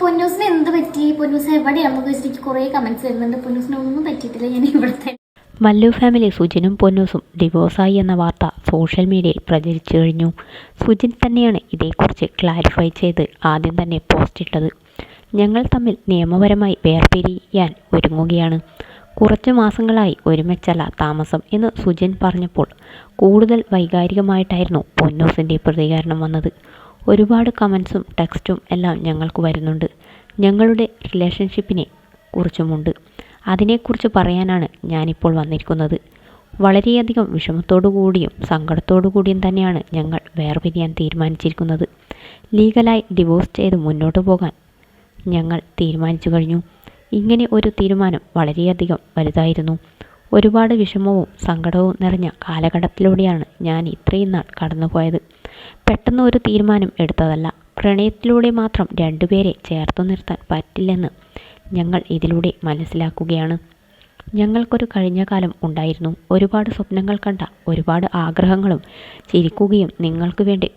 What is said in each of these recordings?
പൊന്നൂസിന് എന്ത് പറ്റി? പൊന്നൂസ് എവിടെയാണെന്ന് വെച്ചിട്ട് കുറേ കമന്റ്സ് വരുന്നുണ്ട്. പൊന്നൂസിന് ഒന്നും പറ്റിയിട്ടില്ല. ഞാൻ ഇവിടുത്തെ മല്ലു ഫാമിലി സുജിനും പൊന്നൂസും ഡിവോഴ്സായി എന്ന വാർത്ത സോഷ്യൽ മീഡിയയിൽ പ്രചരിച്ചു കഴിഞ്ഞു. സുജിൻ തന്നെയാണ് ഇതേക്കുറിച്ച് ക്ലാരിഫൈ ചെയ്ത് ആദ്യം തന്നെ പോസ്റ്റ് ഇട്ടത്. ഞങ്ങൾ തമ്മിൽ നിയമപരമായി വേർപിരിയാൻ ഒരുങ്ങുകയാണ്. കുറച്ച് മാസങ്ങളായി ഒരുമിച്ചല്ല താമസം എന്ന് സുജിൻ പറഞ്ഞപ്പോൾ കൂടുതൽ വൈകാരികമായിട്ടായിരുന്നു പൊന്നൂസിന്റെ പ്രതികരണം വന്നത്. ഒരുപാട് കമൻസും ടെക്സ്റ്റും എല്ലാം ഞങ്ങൾക്ക് വരുന്നുണ്ട്. ഞങ്ങളുടെ റിലേഷൻഷിപ്പിനെ കുറിച്ചുമുണ്ട്. അതിനെക്കുറിച്ച് പറയാനാണ് ഞാനിപ്പോൾ വന്നിരിക്കുന്നത്. വളരെയധികം വിഷമത്തോടു കൂടിയും സങ്കടത്തോടു കൂടിയും തന്നെയാണ് ഞങ്ങൾ വേർപിരിയാൻ തീരുമാനിച്ചിരിക്കുന്നത്. ലീഗലായി ഡിവോഴ്സ് ചെയ്ത് മുന്നോട്ട് പോകാൻ ഞങ്ങൾ തീരുമാനിച്ചു കഴിഞ്ഞു. ഇങ്ങനെ ഒരു തീരുമാനം വളരെയധികം വലുതായിരുന്നു. ഒരുപാട് വിഷമവും സങ്കടവും നിറഞ്ഞ കാലഘട്ടത്തിലൂടെയാണ് ഞാൻ ഇത്രയും നാൾ കടന്നുപോയത്. പെട്ടെന്ന് ഒരു തീരുമാനം എടുത്തതല്ല. പ്രണയത്തിലൂടെ മാത്രം രണ്ടുപേരെ ചേർത്തു നിർത്താൻ പറ്റില്ലെന്ന് ഞങ്ങൾ ഇതിലൂടെ മനസ്സിലാക്കുകയാണ്. ഞങ്ങൾക്കൊരു കഴിഞ്ഞ കാലം ഉണ്ടായിരുന്നു. ഒരുപാട് സ്വപ്നങ്ങൾ കണ്ട ഒരുപാട് ആഗ്രഹങ്ങളും ചിരിക്കുകയും നിങ്ങൾക്ക് വേണ്ടി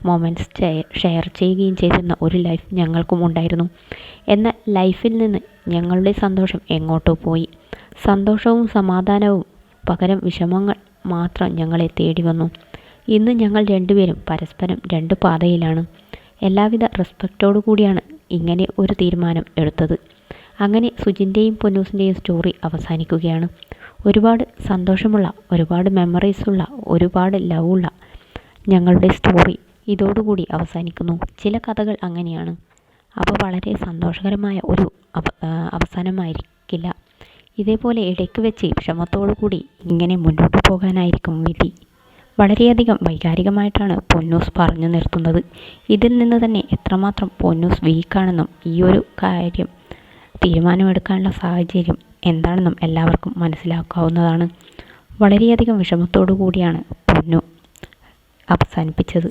മൊമെന്റ്സ് ഷെയർ ചെയ്യുകയും ചെയ്തിരുന്ന ഒരു ലൈഫ് ഞങ്ങൾക്കും ഉണ്ടായിരുന്നു. എന്നാൽ ലൈഫിൽ നിന്ന് ഞങ്ങളുടെ സന്തോഷം എങ്ങോട്ടോ പോയി. സന്തോഷവും സമാധാനവും പകരം വിഷമങ്ങൾ മാത്രം ഞങ്ങളെ തേടി വന്നു. ഇന്ന് ഞങ്ങൾ രണ്ടുപേരും പരസ്പരം രണ്ട് പാതയിലാണ്. എല്ലാവിധ റെസ്പെക്റ്റോടു കൂടിയാണ് ഇങ്ങനെ ഒരു തീരുമാനം എടുത്തത്. അങ്ങനെ സുജിന്റെയും പൊന്നൂസിന്റെയും സ്റ്റോറി അവസാനിക്കുകയാണ്. ഒരുപാട് സന്തോഷമുള്ള ഒരുപാട് മെമ്മറീസ് ഉള്ള ഒരുപാട് ലവ് ഉള്ള ഞങ്ങളുടെ സ്റ്റോറി ഇതോടുകൂടി അവസാനിക്കുന്നു. ചില കഥകൾ അങ്ങനെയാണ്. അപ്പോൾ വളരെ സന്തോഷകരമായ ഒരു അവ അവസാനമായിരിക്കില്ല. ഇതേപോലെ ഇടയ്ക്ക് വെച്ച് ക്ഷമത്തോടു കൂടി ഇങ്ങനെ മുന്നോട്ട് പോകാനായിരിക്കും വിധി. വളരെയധികം വൈകാരികമായിട്ടാണ് പൊന്നൂസ് പറഞ്ഞു നിർത്തുന്നത് ഇതിൽ നിന്ന് തന്നെ എത്രമാത്രം പൊന്നൂസ് വീക്കാണെന്നും ഈ ഒരു കാര്യം തീരുമാനമെടുക്കാനുള്ള സാഹചര്യം എന്താണെന്നും എല്ലാവർക്കും മനസ്സിലാക്കാവുന്നതാണ്. വളരെയധികം വിഷമത്തോടു കൂടിയാണ് പൊന്നു അവസാനിപ്പിച്ചത്.